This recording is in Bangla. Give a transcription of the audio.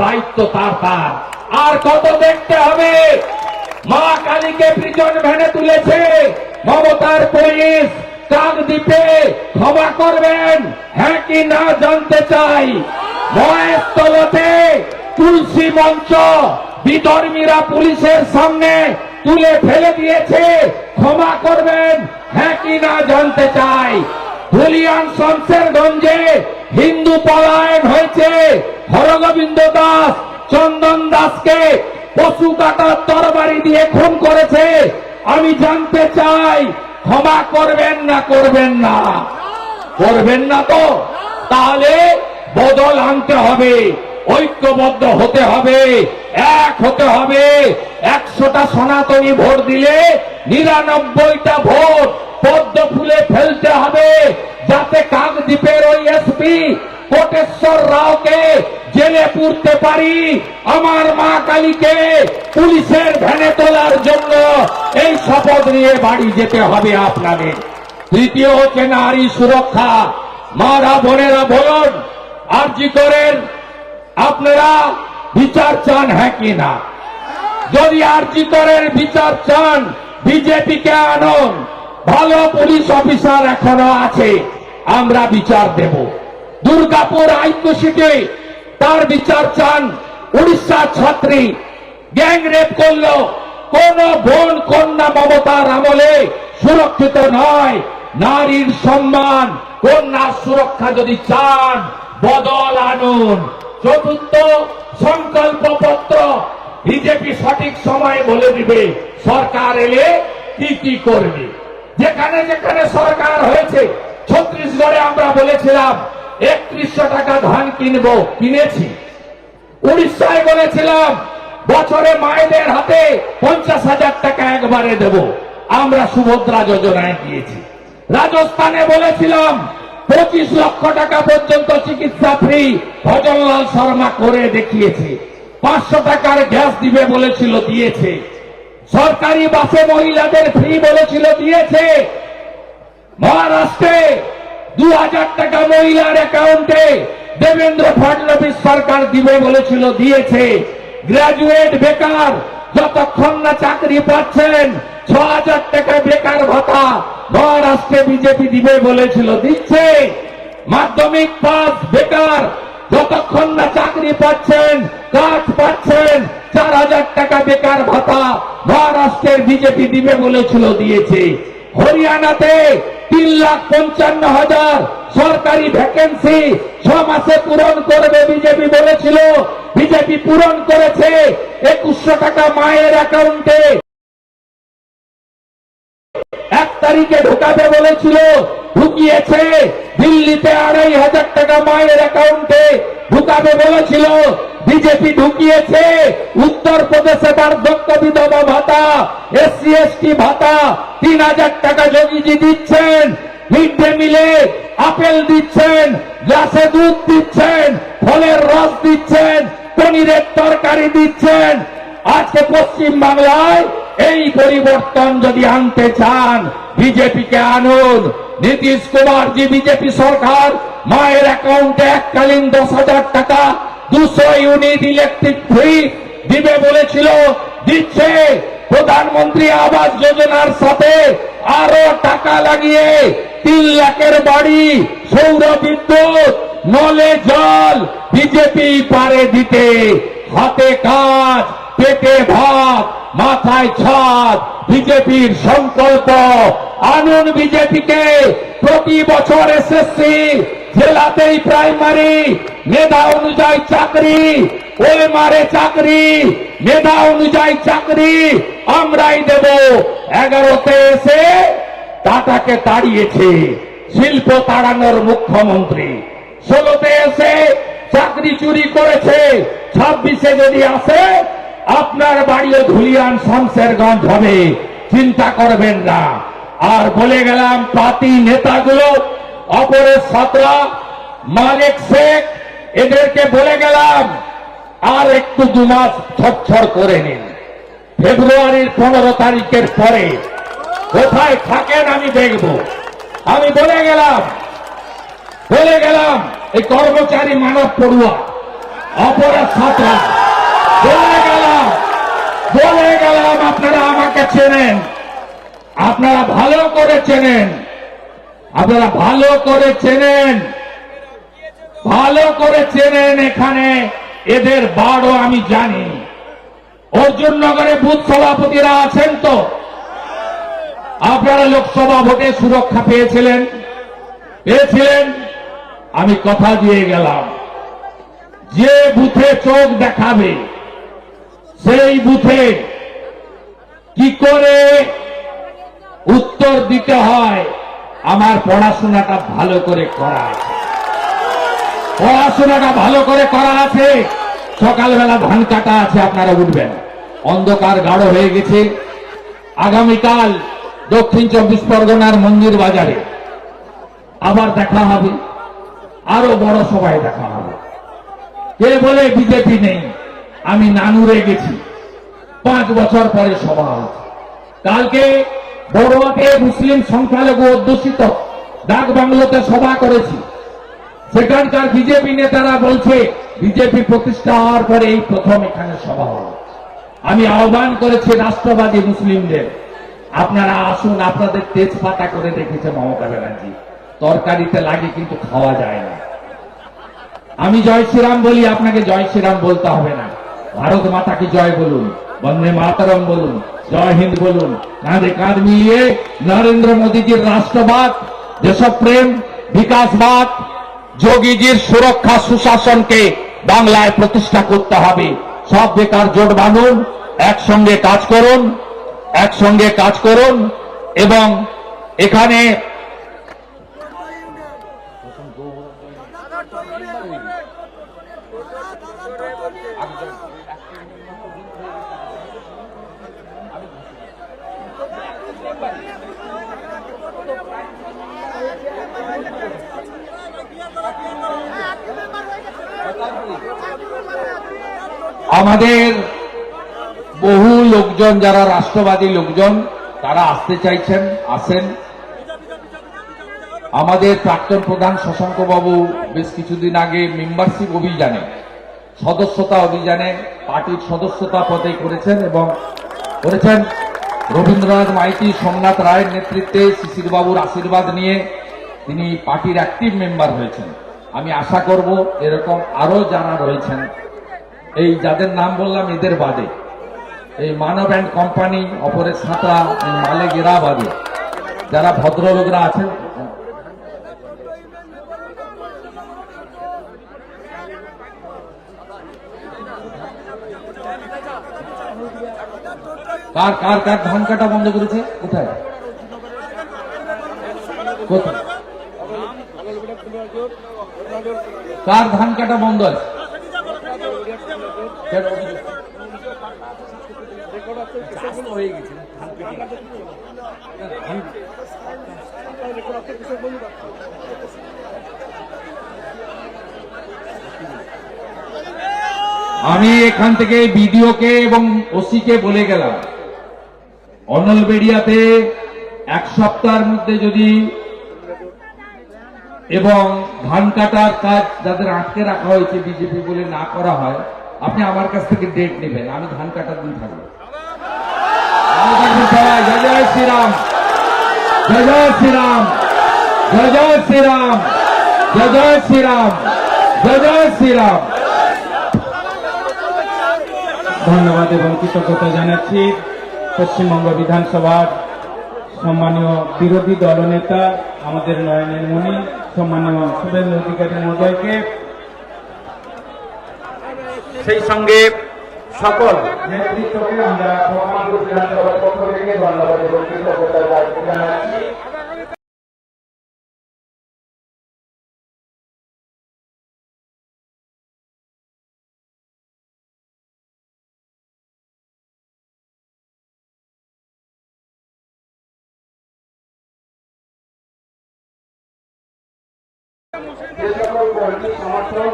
দায়িত্ব তার তার। আর কত দেখতে হবে? মা কালীকে প্রিজন ভ্যানে তুলেছে। মমতার পুলিশ কাকদ্বীপে ক্ষমা করবেন। হ্যাঁ কি না জানতে চাই? মহেশতলতে তুলসী মঞ্চ বিধর্মীরা পুলিশের সামনে তুলে ফেলে দিয়েছে। ক্ষমা করবেন। হ্যাঁ কি না জানতে চাই? ধুলিয়ান শমশেরগঞ্জে হিন্দু পলায়ন হয়েছে। হরগোবিন্দ দাস চন্দন দাসকে পশু কাটার তরবারি দিয়ে খুন করেছে। আমি জানতে চাই, ক্ষমা করবেন না করবেন না? করবেন না তো? তাহলে বদল আনতে হবে, ঐক্যবদ্ধ হতে হবে, এক হতে হবে। একশোটা সনাতনী ভোট দিলে নিরানব্বইটা ভোট পদ্ম ফুলে ফেলতে হবে, যাতে কাকদ্বীপের ওই এসপি কোটেশ্বর রাওকে জেলে পুরতে পারি। আমার মা কালীকে পুলিশের ভ্যানে তোলার জন্য এই শপথ নিয়ে বাড়ি যেতে হবে আপনাদের। তৃতীয় হচ্ছে নারী সুরক্ষা। মারা বোনেরা বলুন, আরজি করেন, আপনারা বিচার চান হ্যাঁ কি না? যদি আরজি করেন, বিচার চান, বিজেপিকে আনুন। ভালো পুলিশ অফিসার এখনও আছে, আমরা বিচার দেব। দুর্গাপুর আইকুশিতে তার বিচার চান উড়িষ্যা ছাত্রী। গ্যাং রেপ করল। কোন বোন কন্যা মমতার আমলে সুরক্ষিত নয়। নারীর সম্মান, কন্যার সুরক্ষা যদি চান, বদল আনুন। চতুর্থ সংকল্প পত্র বিজেপি সঠিক সময় বলে দিবে, সরকার এলে কি কি করবে? যেখানে যেখানে সরকার হয়েছে ছত্রিশগড়ে আমরা বলেছিলাম একত্রিশশো টাকা ধান কিনবো, কিনেছি। উড়িষ্যায় বলেছিলাম, বছরে মায়েদের হাতে পঞ্চাশ হাজার টাকা একবারে দেব। আমরা সুভদ্রা যোজনায় দিয়েছি রাজস্থানে বলেছিলাম, পঁচিশ লক্ষ টাকা পর্যন্ত চিকিৎসা ফ্রি, ভজনলাল শর্মা করে দেখিয়েছে। পাঁচশো টাকার গ্যাস দিবে বলেছিল, দিয়েছে। সরকারি বাসে মহিলাদের ফ্রি বলেছিল, দিয়েছে। মহারাষ্ট্রে দু হাজার টাকা মহিলার অ্যাকাউন্টে দেবেন্দ্র ফডনবিস সরকার দিবে বলেছিল, দিয়েছে। গ্রাজুয়েট বেকার, যতক্ষণ না চাকরি পাচ্ছেন ছ হাজার টাকা বেকার ভাতা মহারাষ্ট্রে বিজেপি দিবে বলেছিল, দিচ্ছে। মাধ্যমিক পাস বেকার, যতক্ষণ না চাকরি পাচ্ছেন, কাজ পাচ্ছেন চার হাজার টাকা বেকার ভাতা মহারাষ্ট্রের বিজেপি দিবে বলেছিল, দিয়েছে। হরিয়ানাতে তিন লাখ পঞ্চান্ন হাজার সরকারি ভ্যাকেন্সি ছ মাসে পূরণ করবে বিজেপি বলেছিল। বিজেপি পূরণ করেছে একুশশো টাকা মায়ের অ্যাকাউন্টে। এক তারিখে ঢোকাবে বলেছিল, ঢুকিয়েছে। দিল্লিতে আড়াই হাজার টাকা মায়ের অ্যাকাউন্টে ঢুকাবে বলেছিল। বিজেপি ঢুকিয়েছে, উত্তর প্রদেশে বার্ধক্য বিধবা ভাতা, এসসি, এসটি ভাতা, তিন হাজার টাকা যোগীজি দিচ্ছেন, মিড ডে মিলে আপেল দিচ্ছেন, গ্লাসে দুধ দিচ্ছেন, ফলের রস দিচ্ছেন, পনিরের তরকারি দিচ্ছেন। আজকে পশ্চিম বাংলায় এই পরিবর্তন যদি আনতে চান, বিজেপিকে আনুন। নীতিশ কুমার জি বিজেপি সরকার, মায়ের অ্যাকাউন্টে এককালীন দশ হাজার টাকা দুশো ইউনিট ইলেকট্রিক ফ্রি দিবে বলেছিল, দিচ্ছে। প্রধানমন্ত্রী আবাস যোজনার সাথে আরও টাকা লাগিয়ে তিন লাখের বাড়ি, সৌর বিদ্যুৎ, নলে জল বিজেপি পারে দিতে। হাতে কাজ, পেটে ভাত, মাথায় ছাদ, বিজেপির সংকল্প। আনুন বিজেপিকে, প্রতি বছর এসএসসি জেলাতেই প্রাইমারি মেধা অনুযায়ী চাকরি, ওই মারে চাকরি, মেধা অনুযায়ী চাকরি, আমরাই দেব। এগারোতে এসে টাটাকে তাড়িয়েছে শিল্প তাড়ানোর মুখ্যমন্ত্রী। ষোলোতে এসে চাকরি চুরি করেছে। ছাব্বিশে যদি আসে, আপনার বাড়িও ধুলিয়ান শমশেরগঞ্জ হবে। চিন্তা করবেন না। আর বলে গেলাম, পার্টি নেতাগুলো অপরের সাতরা মালিক শেখ, এদেরকে বলে গেলাম, আর একটু দু মাস ছচ্ছর করে নিন। ফেব্রুয়ারির পনেরো তারিখের পরে কোথায় থাকেন আমি দেখব। আমি বলে গেলাম বলে গেলাম, এই কর্মচারী মানব পড়ুয়া অপরাধ ছাত্রা বলে গেলাম বলে গেলাম, আপনারা আমাকে চেনেন, আপনারা ভালো করে চেনেন। আপনারা ভালো করে চেনেন। ভালো করে চেনেন এখানে। এদের বাড়ও আমি জানি। অর্জুন নগরে বুথ সভাপতিরা আছেন তো? আপনারা লোকসভা ভোটে সুরক্ষা পেয়েছিলেন? পেয়েছিলেন? আমি কথা দিয়ে গেলাম। যে বুথে চোখ দেখাবে, সেই বুথে কি করে উত্তর দিতে হয়? আমার পড়াশোনাটা ভালো করে করা আছে। পড়াশোনাটা ভালো করে করা আছে। সকালবেলা ধান কাটা আছে, আপনারা উঠবেন অন্ধকার গাঢ় হয়ে গেছে। আগামীকাল দক্ষিণ চব্বিশ পরগনার মন্দির বাজারে আবার দেখা হবে। আরও বড় সবাই দেখা হবে। কে বলে বিজেপি নেই? আমি নানুরে গেছি। পাঁচ বছর পরে সভা হয়েছে। কালকে বড়ুয়াতে মুসলিম সংখ্যালঘু অধ্যুষিত ডাক বাংলোতে সভা করেছি। সেখানকার বিজেপি নেতারা বলছে, বিজেপি প্রতিষ্ঠা হওয়ার পরে এই প্রথম এখানে সভা হলো। আমি আহ্বান করেছি রাষ্ট্রবাদী মুসলিমদের, আপনারা আসুন, আপনাদের তেজপাতা করে দেখেছে মমতা ব্যানার্জি। তরকারিতে লাগে কিন্তু খাওয়া যায় না। আমি জয় শ্রীরাম বলি, আপনাকে জয় শ্রীরাম বলতে হবে না। ভারত মাতাকে জয় বলুন, বন্দে মাতারম বলুন জয় হিন্দ বলুন। কাঁধে কাঁধ মিলিয়ে নরেন্দ্র মোদীজির রাষ্ট্রবাদ, দেশপ্রেম, বিকাশবাদ, যোগীজির সুরক্ষা সুশাসনকে বাংলায় প্রতিষ্ঠা করতে হবে। সব বেকার জোট বাঁধুন, একসঙ্গে কাজ করুন, একসঙ্গে কাজ করুন এবং এখানে আমাদের বহু লোকজন, যারা রাষ্ট্রবাদী লোকজন, তারা আসতে চাইছেন, আসেন। আমাদের প্রাক্তন প্রধান শশাঙ্ক বাবু বেশ কিছুদিন আগে মেম্বারশিপ অভিযানে, সদস্যতা অভিযানে, পার্টির সদস্যতা পদে করেছেন এবং করেছেন রবীন্দ্রনাথ মাইতি, সোমনাথ রায়ের নেতৃত্বে শিশির বাবুর আশীর্বাদ নিয়ে তিনি পার্টির অ্যাক্টিভ মেম্বার হয়েছেন। আমি আশা করব এরকম আরও যারা রয়েছেন এই যাদের নাম বললাম, এদের বাদে। এই মানব অ্যান্ড কোম্পানি অপরের এই মালিক বাদে। যারা ভদ্রলোকরা আছেন, কার কার কার ধান কাটা বন্ধ করেছে? কোথায়? কোথায়? কার ধান কাটা বন্ধ আছে? আমি এখান থেকে বিডিওকে এবং ওসিকে বলে গেলাম অনলবেড়িয়াতে এক সপ্তাহের মধ্যে যদি এবং ধান কাটার কাজ যাদের আটকে রাখা হয়েছে বিজেপি বলে না করা হয় আপনি আমার কাছ থেকে ডেট নেবেন, আমি ধান কাটার দিন থাকব। জয় জয় শ্রীরাম। জয় জয় শ্রীরাম। জয় জয় শ্রীরাম। জয় জয় শ্রীরাম। জয় জয় শ্রীরাম। ধন্যবাদ এবং কৃতজ্ঞতা জানাচ্ছি পশ্চিমবঙ্গ বিধানসভার সম্মানীয় বিরোধী দলনেতা, আমাদের নয়নের মণি সম্মানীয় শুভেন্দু অধিকারী মহোদয়কে। সেই সঙ্গে সকল নেতৃত্বকে আমরা পক্ষ থেকে ধন্যবাদ এবং কৃতজ্ঞতা জানাচ্ছি। যে সকল কর্মী সমর্থক